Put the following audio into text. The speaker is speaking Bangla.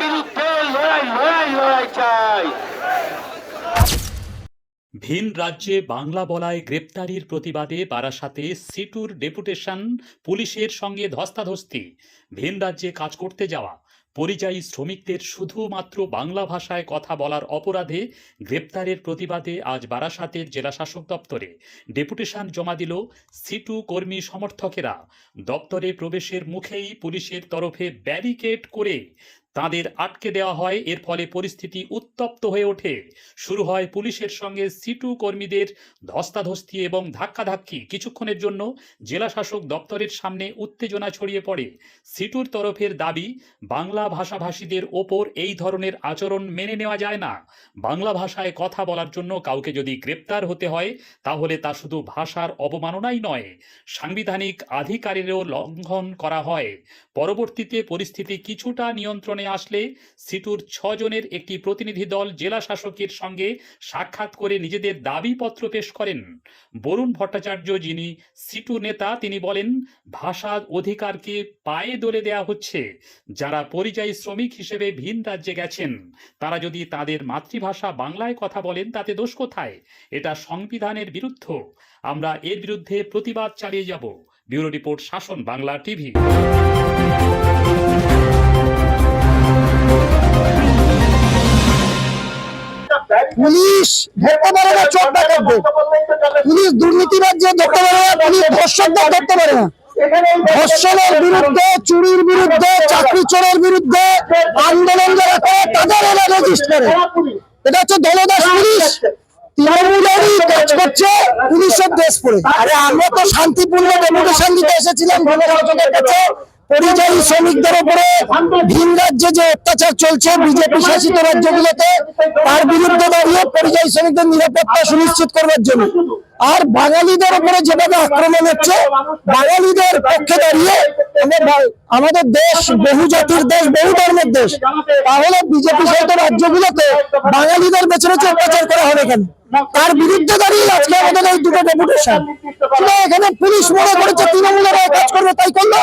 বিরুদ্ধে লড়াই লড়াই লড়াই চাই। ভিন রাজ্যে বাংলা বলায় গ্রেপ্তারির প্রতিবাদে বারাসাতে সিটুর ডেপুটেশন পুলিশের সঙ্গে ধস্তাধস্তি। ভিন রাজ্যে কাজ করতে যাওয়া পরিযায়ী শ্রমিকদের শুধুমাত্র বাংলা ভাষায় কথা বলার অপরাধে গ্রেপ্তারের প্রতিবাদে আজ বারাসাতের জেলা শাসক দপ্তরে ডেপুটেশন জমা দিল সিটু কর্মী সমর্থকেরা। দপ্তরে প্রবেশের মুখেই পুলিশের তরফে ব্যারিকেড করে তাদের আটকে দেওয়া হয়। এর ফলে পরিস্থিতি উত্তপ্ত হয়ে ওঠে। শুরু হয় পুলিশের সঙ্গে সিটু কর্মীদের ধস্তাধস্তি এবং ধাক্কাধাক্কি। কিছুক্ষণের জন্য জেলা শাসক দপ্তরের সামনে উত্তেজনা ছড়িয়ে পড়ে। সিটুর তরফের দাবি, বাংলা ভাষাভাষীদের ওপর এই ধরনের আচরণ মেনে নেওয়া যায় না। বাংলা ভাষায় কথা বলার জন্য কাউকে যদি গ্রেপ্তার হতে হয়, তাহলে তা শুধু ভাষার অবমাননাই নয়, সাংবিধানিক আধিকারেরও লঙ্ঘন করা হয়। পরবর্তীতে পরিস্থিতি কিছুটা নিয়ন্ত্রণে আসলে সিটুর ছজনের একটি প্রতিনিধি দল জেলা শাসকের সঙ্গে সাক্ষাৎ করে নিজেদের দাবিপত্র পেশ করেন। বরুণ ভট্টাচার্য যিনি সিটু নেতা, তিনি বলেন ভাষার অধিকারকে পায়ে দলে দেয়া হচ্ছে। যারা পরিযায়ী শ্রমিক হিসেবে ভিন রাজ্যে গেছেন, তারা যদি তাদের মাতৃভাষা বাংলায় কথা বলেন, তাতে দোষ কোথায়? এটা সংবিধানের বিরুদ্ধ। আমরা এর বিরুদ্ধে প্রতিবাদ চালিয়ে যাব। ব্যুরো রিপোর্ট, শাসন বাংলা টিভি। পুলিশ ধরতে পারে না চোর ডাকাতদের পুলিশ দুর্নীতিবাদ যে ধরতে পারে না পুলিশ ধর্ষকদের ধরতে পারে না। ধর্ষণের বিরুদ্ধে চুরির বিরুদ্ধে চাকরি চোরের বিরুদ্ধে আন্দোলন যারা করে তাদের এরা রেজিস্ট করে। এটা হচ্ছে দলদাস পুলিশ। তৃণমূলেরই কাজ করছে পুলিশের ড্রেস পরে। আরে আমরা তো শান্তিপূর্ণ ডেপুটেশন দিতে এসেছিলাম কাছে। পরিযায়ী শ্রমিকদের উপরে ভিন রাজ্যে যে অত্যাচার চলছে বিজেপি শাসিত রাজ্যগুলোতে তার বিরুদ্ধে দাঁড়িয়ে পরিযায়ী শ্রমিকদের নিরাপত্তা সুনিশ্চিত করবার জন্য। আর বাঙালিদের উপরে যেভাবে আক্রমণ হচ্ছে বাঙালিদের পক্ষে দাঁড়িয়ে আমাদের দেশ বহু জাতির দেশ বহু ধর্মের দেশ। তাহলে বিজেপি শাসিত রাজ্যগুলোতে বাঙালিদের বেছে অত্যাচার করা হবে কেন? তার বিরুদ্ধে দাঁড়িয়ে আজকে আমাদের এই দুটো ডেপুটেশন এখানে পুলিশ মনে করেছে তৃণমূলের কাজ করবে তাই করল?